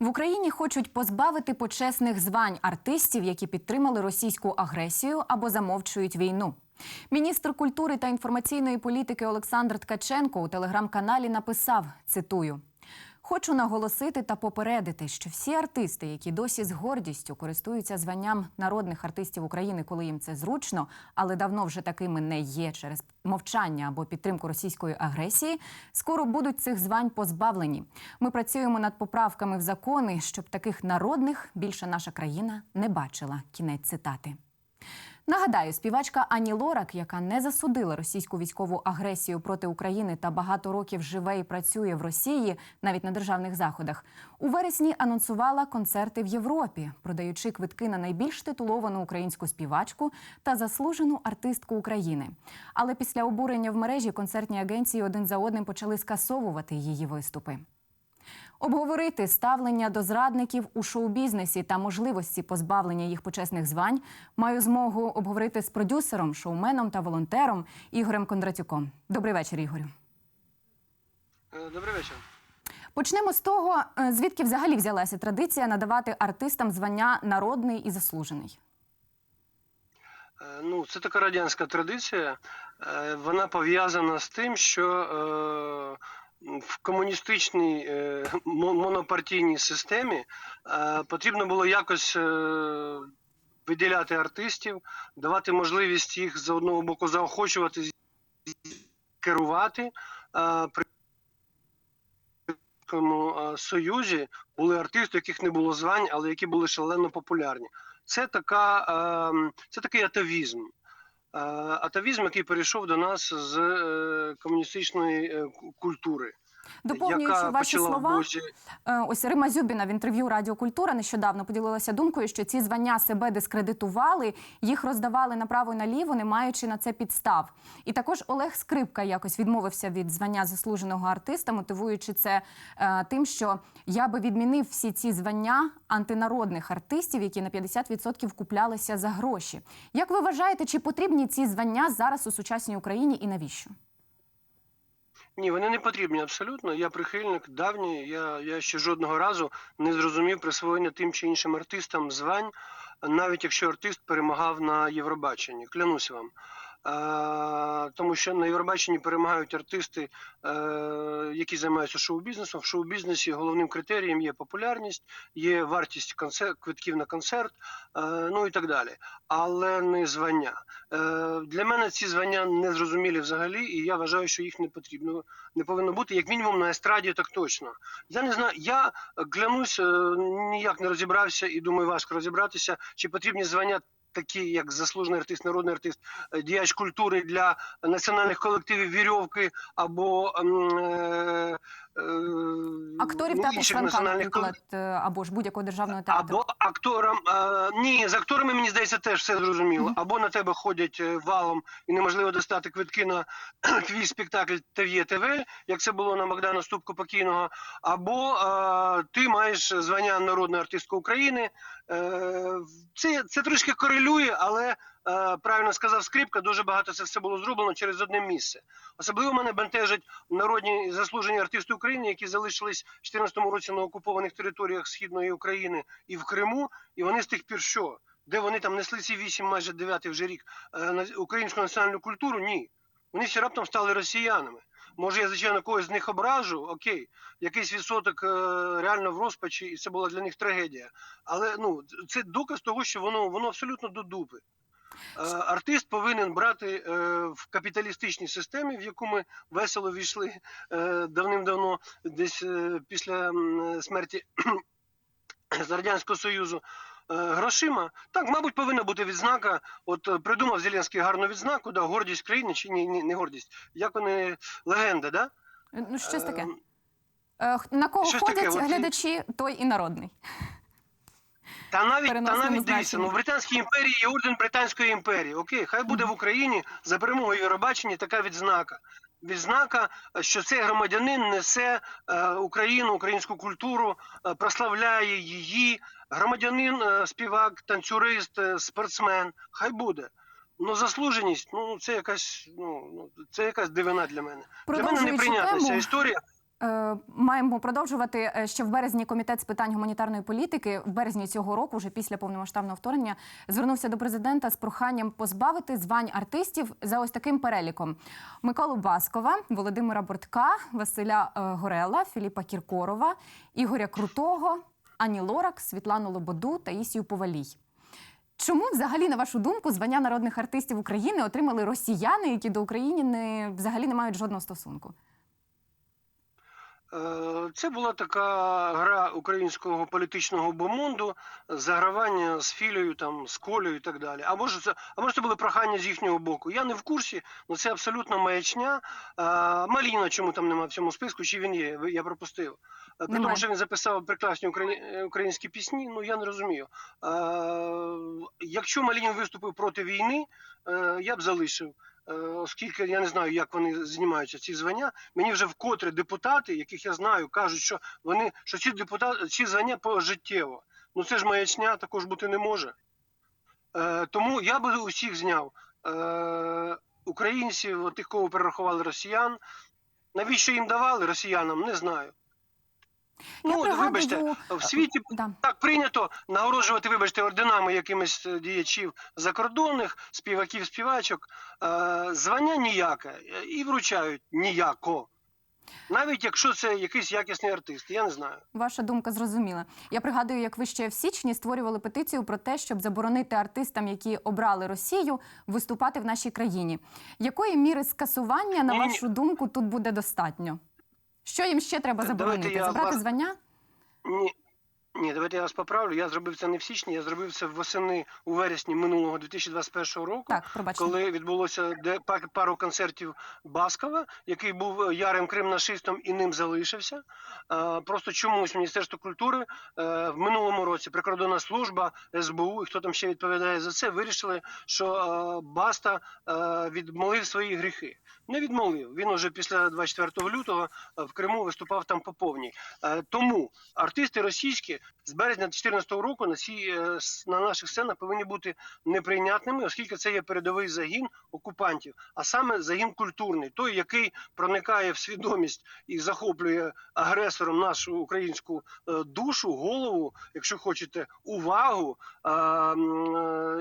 В Україні хочуть позбавити почесних звань артистів, які підтримали російську агресію або замовчують війну. Міністр культури та інформаційної політики Олександр Ткаченко у телеграм-каналі написав: цитую. Хочу наголосити та попередити, що всі артисти, які досі з гордістю користуються званням народних артистів України, коли їм це зручно, але давно вже такими не є через мовчання або підтримку російської агресії, скоро будуть цих звань позбавлені. Ми працюємо над поправками в закони, щоб таких народних більше наша країна не бачила. Кінець цитати. Нагадаю, співачка Ані Лорак, яка не засудила російську військову агресію проти України та багато років живе і працює в Росії, навіть на державних заходах, у вересні анонсувала концерти в Європі, продаючи квитки на найбільш титуловану українську співачку та заслужену артистку України. Але після обурення в мережі концертні агенції один за одним почали скасовувати її виступи. Обговорити ставлення до зрадників у шоу-бізнесі та можливості позбавлення їх почесних звань маю змогу обговорити з продюсером, шоуменом та волонтером Ігорем Кондратюком. Добрий вечір, Ігорю. Е, Добрий вечір. Почнемо з того, е, звідки взагалі взялася традиція надавати артистам звання народний і заслужений. Е, Ну, це така радянська традиція. Вона пов'язана з тим, що в комуністичній е, монопартійній системі е, потрібно було якось е, виділяти артистів, давати можливість їх з одного боку заохочувати, керувати. При Союзі були артисти, яких не було звань, але які були шалено популярні. Це така ем, це такий атавізм. Атавізм, який перейшов до нас з е, комуністичної е, культури, Доповнюючи яка ваші слова, бозі Е, Ось Рима Зюбіна в інтерв'ю Радіо Культура нещодавно поділилася думкою, що ці звання себе дискредитували, їх роздавали направо і наліво, не маючи на це підстав. І також Олег Скрипка якось відмовився від звання заслуженого артиста, мотивуючи це е, тим, що я би відмінив всі ці звання антинародних артистів, які на 50% куплялися за гроші. Як ви вважаєте, чи потрібні ці звання зараз у сучасній Україні і навіщо? Ні, вони не потрібні абсолютно. Я прихильник давній. Я, я ще жодного разу не зрозумів присвоєння тим чи іншим артистам звань, навіть якщо артист перемагав на Євробаченні. Клянусь вам. Тому що на Євробаченні перемагають артисти, е, які займаються шоу-бізнесом. В шоу-бізнесі головним критерієм є популярність, є вартість концерт, квитків на концерт, е, ну і так далі. Але не звання. Е, для мене ці звання не зрозумілі взагалі, і я вважаю, що їх не потрібно не повинно бути, як мінімум на естраді, так точно. Я не знаю, я клянусь, ніяк не розібрався і думаю, важко розібратися, чи потрібні звання. Такі, як заслужений артист, народний артист, е, діяч культури для національних колективів вірьовки або е, Акторів ну, театру Франка, наприклад, або ж будь-якого державного театру. або акторам е, ні, з акторами мені здається теж все зрозуміло. Або на тебе ходять е, валом і неможливо достати квитки на твій спектакль ТВ ТВ, як це було на Богдана Ступку покійного. Або е, ти маєш звання народної артистки України. Е, це, це трішки корелює, але правильно сказав скрипка. Дуже багато це все було зроблено через одне місце. Особливо мене бентежать народні заслужені артисти України, які залишились в 2014 році на окупованих територіях східної України і в Криму. І вони з тих пір що? Де вони там несли ці вісім, майже дев'ятий вже рік е, українську національну культуру? Ні. Вони всі раптом стали росіянами. Може, я звичайно когось з них ображу, окей, якийсь відсоток е, реально в розпачі, і це була для них трагедія. Але ну це доказ того, що воно воно абсолютно до дупи. Е, Артист повинен брати е, в капіталістичній системі, в яку ми весело війшли е, давним-давно, десь після смерті з радянського союзу. Грошима так, мабуть, повинна бути відзнака. От придумав Зеленський гарну відзнаку, да, гордість країни чи ні, ні, не гордість. Як вони легенда, да? Ну, щось таке. Ем, Е, На кого щось ходять таке, глядачі, той і народний. Та навіть та навіть дивіться, ну в Британській імперії є орден Британської імперії. Окей, хай буде в Україні за перемогою Євробачення така відзнака. Відзнака, що цей громадянин несе е, Україну, українську культуру, е, прославляє її. Громадянин, е, співак, танцюрист, е, спортсмен. Хай буде. Ну, заслуженість, ну це якась, ну ну, це якась дивина для мене. Для мене не прийнятна ця історія. Е, Маємо продовжувати. Е, Ще в березні комітет з питань гуманітарної політики в березні цього року, вже після повномасштабного вторгнення, звернувся до президента з проханням позбавити звань артистів за ось таким переліком: Миколу Баскова, Володимира Бортка, Василя е, Горела, Філіпа Кіркорова, Ігоря Крутого, Ані Лорак, Світлану Лободу та Ісію Повалій. Чому взагалі, на вашу думку, звання народних артистів України отримали росіяни, які до України не, взагалі не мають жодного стосунку? Е, Це була така гра українського політичного бомонду, загравання з філею, там, з колею і так далі. А може, це, а може це були прохання з їхнього боку. Я не в курсі, але це абсолютно маячня. Е, Маліна, чому там нема в цьому списку, чи він є? Я пропустив. Е, При Немає. тому, що він записав прекрасні украї- українські пісні, ну я не розумію. Якщо Малінін виступив проти війни, я б залишив. Е, Оскільки я не знаю, як вони знімаються ці звання, мені вже вкотре депутати, яких я знаю, кажуть, що вони що ці депутати ці звання пожиттєво. Ну це ж маячня також бути не може. Е, тому я би усіх зняв е, українців, тих, кого перерахували росіян. Навіщо їм давали росіянам, не знаю. Я Ну, пригадую, вибачте, в світі да. так прийнято нагороджувати, вибачте, орденами якимись е, діячів закордонних, співаків, співачок. Е, звання ніяке е, і вручають ніяко. Навіть якщо це якийсь якісний артист, я не знаю. Ваша думка зрозуміла. Я пригадую, як ви ще в січні створювали петицію про те, щоб заборонити артистам, які обрали Росію, виступати в нашій країні. Якої міри скасування, на вашу думку, тут буде достатньо? Що їм ще треба заборонити? Забрати звання? Ні, ні, давайте я вас поправлю. Я зробив це не в січні, я зробив це восени у вересні минулого 2021 року. Так, пробачте. коли відбулося де па- пару концертів Баскова, який був е, ярим кримнашистом і ним залишився. Е, Просто чомусь Міністерство культури е, в минулому році прикордонна служба, СБУ і хто там ще відповідає за це, вирішили, що Баста відмолив свої гріхи. Не відмолив. Він уже після 24 лютого в Криму виступав там по повній. Тому артисти російські з березня 2014 року на цій е, на наших сценах повинні бути неприйнятними, оскільки це є передовий загін окупантів, а саме загін культурний, той, який проникає в свідомість і захоплює агресором нашу українську е, душу, голову, якщо хочете, увагу е,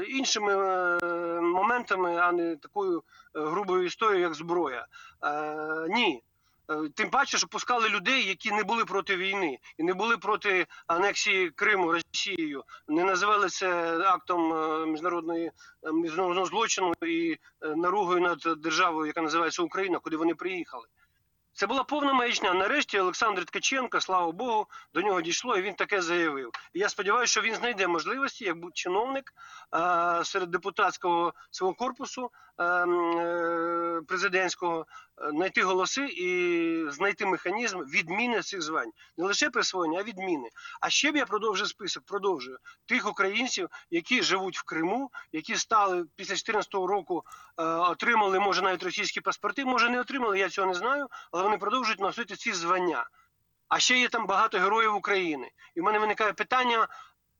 іншими моментами, а не такою грубою історією, як зброя. Ні. Е, Тим паче, що пускали людей, які не були проти війни і не були проти анексії Криму Росією, не називали це актом е, міжнародної е, міжнародного злочину і наругою над державою, яка називається Україна, куди вони приїхали. Це була повна маячня. Нарешті Олександр Ткаченко, слава Богу, до нього дійшло, і він таке заявив. І я сподіваюся, що він знайде можливості, як будь чиновник серед депутатського свого корпусу е, е, президентського, знайти голоси і знайти механізм відміни цих звань. Не лише присвоєння, а відміни. А ще б я продовжив список, продовжую тих українців, які живуть в Криму, які стали після 2014 року, е, отримали, може, навіть російські паспорти, може не отримали, я цього не знаю, але вони продовжують носити ці звання. А ще є там багато героїв України. І в мене виникає питання: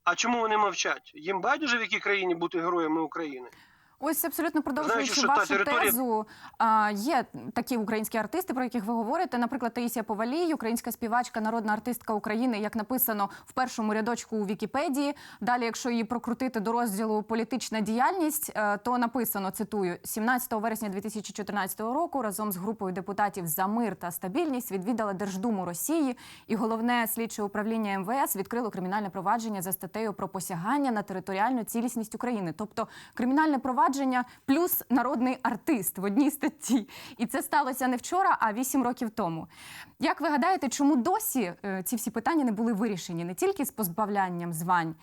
а чому вони мовчать? Їм байдуже в якій країні бути героями України? Ось абсолютно продовжуючи що вашу територія- тезу, а, є такі українські артисти, про яких ви говорите. Наприклад, Таїсія Повалій, українська співачка, народна артистка України, як написано в першому рядочку у Вікіпедії. Далі, якщо її прокрутити до розділу політична діяльність, е, то написано цитую 17 вересня 2014 року разом з групою депутатів за мир та стабільність відвідала Держдуму Росії, і головне слідче управління МВС відкрило кримінальне провадження за статтею про посягання на територіальну цілісність України, тобто кримінальне провадження плюс народний артист в одній статті. І це сталося не вчора, а вісім років тому. Як ви гадаєте, чому досі е, ці всі питання не були вирішені не тільки з позбавлянням звань,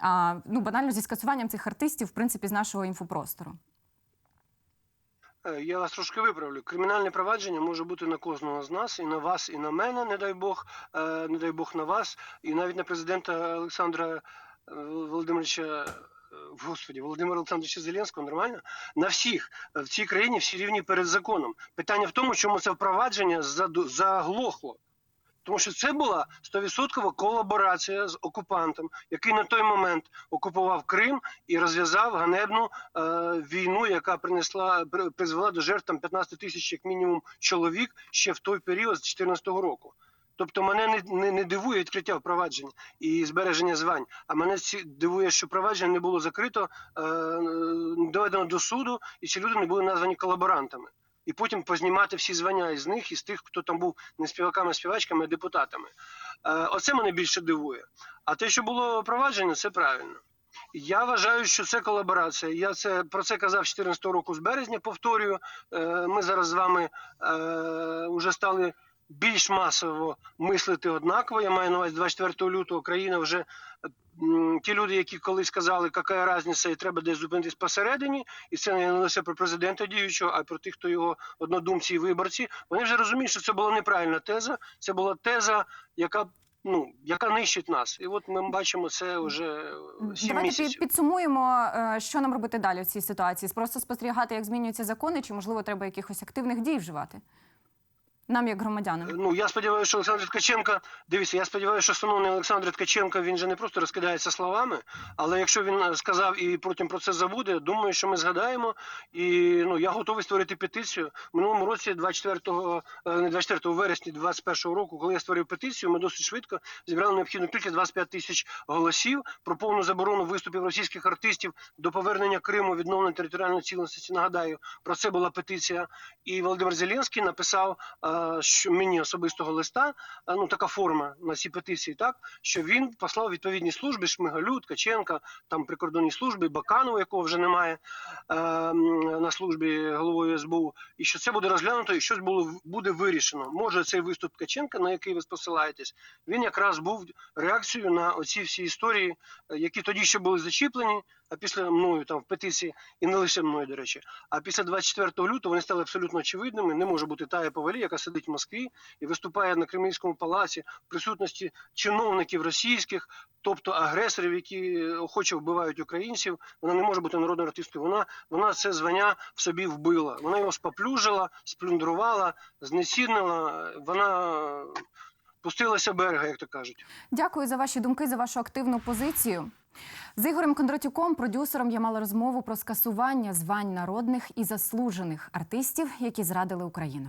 а ну банально зі скасуванням цих артистів, в принципі, з нашого інфопростору? Е, Я вас трошки виправлю. Кримінальне провадження може бути на кожного з нас, і на вас, і на мене, не дай Бог, е, не дай Бог на вас, і навіть на президента Олександра Володимировича. Е, Господі, Володимира Олександровича Зеленського нормально? На всіх Е, в цій країні всі рівні перед законом. Питання в тому, чому це впровадження заглохло. Тому що це була 100% колаборація з окупантом, який на той момент окупував Крим і розв'язав ганебну е, війну, яка принесла при- призвела до жертв там 15 тисяч як мінімум чоловік ще в той період з 2014 року. Тобто мене не, не, не дивує відкриття впроваджень і збереження звань. А мене дивує, що провадження не було закрито, е, доведено до суду, і ці люди не були названі колаборантами. І потім познімати всі звання із них, із тих, хто там був не співаками, а співачками, а депутатами. Е, оце мене більше дивує. А те, що було провадження, це правильно. Я вважаю, що це колаборація. Я це про це казав 2014 року з березня. Повторюю, Е, ми зараз з вами е, вже стали більш масово мислити однаково. Я маю на увазі 24 лютого країна вже ті люди, які колись казали, яка різниця, і треба десь зупинитись посередині, і це не лише про президента діючого, а про тих, хто його однодумці і виборці. Вони вже розуміють, що це була неправильна теза. Це була теза, яка ну яка нищить нас. І от ми бачимо це вже сім Давайте місяців. підсумуємо, е, що нам робити далі в цій ситуації. Просто спостерігати, як змінюються закони, чи можливо треба якихось активних дій вживати? Нам, як громадянам. Ну я сподіваюся, що Олександр Ткаченко, дивіться, я сподіваюся, що шановний Олександр Ткаченко він же не просто розкидається словами, але якщо він сказав і потім про це забуде, думаю, що ми згадаємо. І ну я готовий створити петицію. Минулому році, 24, е, не 24 вересня 21 року, коли я створив петицію, ми досить швидко зібрали необхідну кількість 25 тисяч голосів про повну заборону виступів російських артистів до повернення Криму, відновлення територіальної цілісності. Нагадаю, про це була петиція. І Володимир Зеленський написав е, що мені особистого листа, е, ну така форма на цій петиції, так що він послав відповідні служби Шмигалю, Ткаченка, там прикордонні служби, Баканова, якого вже немає е, на службі головою СБУ, і що це буде розглянуто і щось було буде вирішено. Може, цей виступ Ткаченка, на який ви посилаєтесь, він якраз був реакцією на оці всі історії, е, які тоді ще були зачіплені. А після мною там в петиції, і не лише мною, до речі, а після 24 лютого вони стали абсолютно очевидними. Не може бути Тая Повалі, яка сидить в Москві і виступає на Кремлівському палаці в присутності чиновників російських, тобто агресорів, які охоче вбивають українців. Вона не може бути народною артисткою. Вона вона це звання в собі вбила. Вона його споплюжила, сплюндрувала, знецінила. Вона пустилася берега, як то кажуть. Дякую за ваші думки, за вашу активну позицію. З Ігорем Кондратюком, продюсером, я мала розмову про скасування звань народних і заслужених артистів, які зрадили Україну.